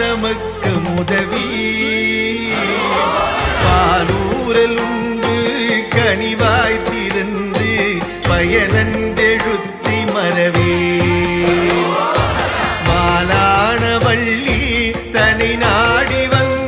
ஆதமக்கு முதவி பாலூரல் உண்டு கனிவாய் திறந்து பயனன்றெழுத்தி மறவே. மாலான வள்ளி தனினா